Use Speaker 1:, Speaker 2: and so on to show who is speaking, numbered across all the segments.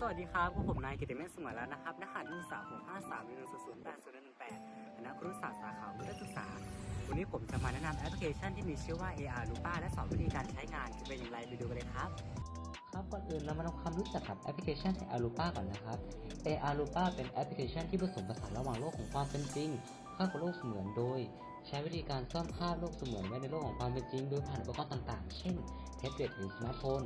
Speaker 1: สวัสดีครับผม นายกิติเมฆสมรรัตน์นะครับนักข่าวที่ศึกษา6 5 3 1 0 0 8 0 1 8คณะครุศาสตร์สาขาวิทยาศึกษา วันนี้ผมจะมาแนะนำแอปพลิเคชันที่มีชื่อว่า AR Lupa และสอนวิธีการใช้งานจะเป็นอย่างไรไปดูกันเลยครับ
Speaker 2: ครับก่อนอื่นเรามาทำความรู้จักกับแอปพลิเคชัน Arupa ก่อนนะครับ Arupa เป็นแอปพลิเคชันที่ผสมผสานระหว่างโลกของความเป็นจริงข้ากับโลกเสมือนโดย ใช้วิธีการซ่อนภาพโลกเสมือนไว้ในโลกของความเป็นจริงโดยผ่านอุปกรณ์ต่างๆ เช่นแท็บเล็ตหรือสมาร์ทโฟน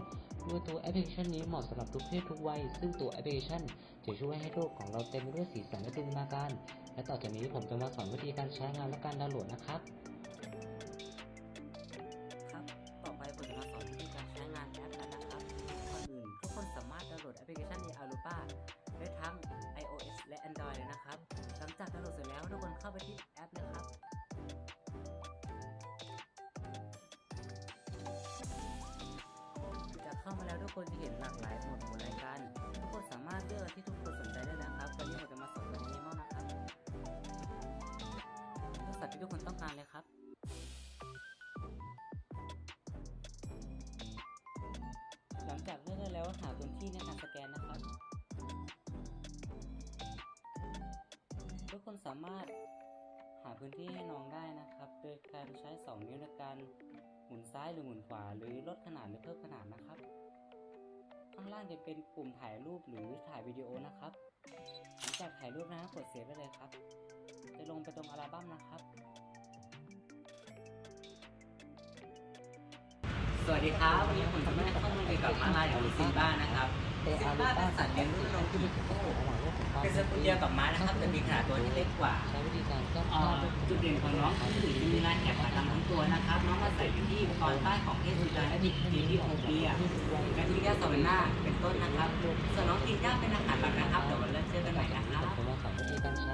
Speaker 2: โดยตัวแอปพลิเคชันนี้เหมาะสำหรับทุกเพศทุกวัย ซึ่งตัวแอปพลิเคชันจะช่วยให้โลกของเราเต็มไปด้วยสีสันและจินตนาการ และต่อจากนี้ผมจะมาสอนวิธีการใช้งานและการดาวน์โหลดนะครับ
Speaker 1: ครับ ต่อไปผมจะมาสอนวิธีการใช้งานแอปกันนะครับก่อนอื่นทุกคนสามารถดาวน์โหลดแอปพลิเคชัน AR Lupa ได้ทั้ง iOS และ Android เลยนะครับ หลังจากดาวน์โหลดเสร็จแล้วทุกคนเข้าไปที่ ทุกคนจะเห็นหลากหลายหมวดหมู่รายการทุกคนสามารถเลือกที่ทุกคนสนใจได้นะครับตอนนี้ผมจะมาสอนตัวนี้มากนะครับเลือกสัตว์ที่ทุกคนต้องการเลยครับหลังจากเลือกได้แล้วหาพื้นที่ในการสแกนนะครับ ทุกคนสามารถหาพื้นที่ให้น้องได้นะครับ โดยการใช้ 2 นิ้วในการหมุนซ้ายหรือหมุนขวาหรือลดขนาดหรือเพิ่มขนาดนะครับ ข้างล่างจะเป็นปุ่มถ่ายรูปหรือถ่ายวิดีโอนะครับหลังจากถ่ายรูปนะครับกดเซฟได้เลยครับ จะลงไปตรงอัลบั้มนะครับ สวัสดีครับวันนี้ผมจะมาให้ข้อมูลเกี่ยวกับม้าลายหรือซิมบ้านะครับซิมบ้าเป็นสัตว์เลี้ยงรุ่นนมที่มีโก้เป็นสกุลเดียวกับม้านะครับแต่มีขนาดตัวที่เล็กกว่า
Speaker 2: ใช้วิธีการซ่อน
Speaker 1: เอ่
Speaker 2: ภา
Speaker 1: อ
Speaker 2: พโลก
Speaker 1: จุดเด่นของน้องคือจะมีลายแถบผ่านลำทั้งตัวนะครับ น้องมาใส่อยู่ที่ตอนใต้ของเทศสุดาและมีทีที่โอเปียและทีที่ซาเวนนาเป็นต้นนะครับ ส่วนน้องทีนย่าเป็นอาหารหลักนะครับ เดี๋ยววันเริ่มเจอกันใหม่นะครับ
Speaker 2: ผม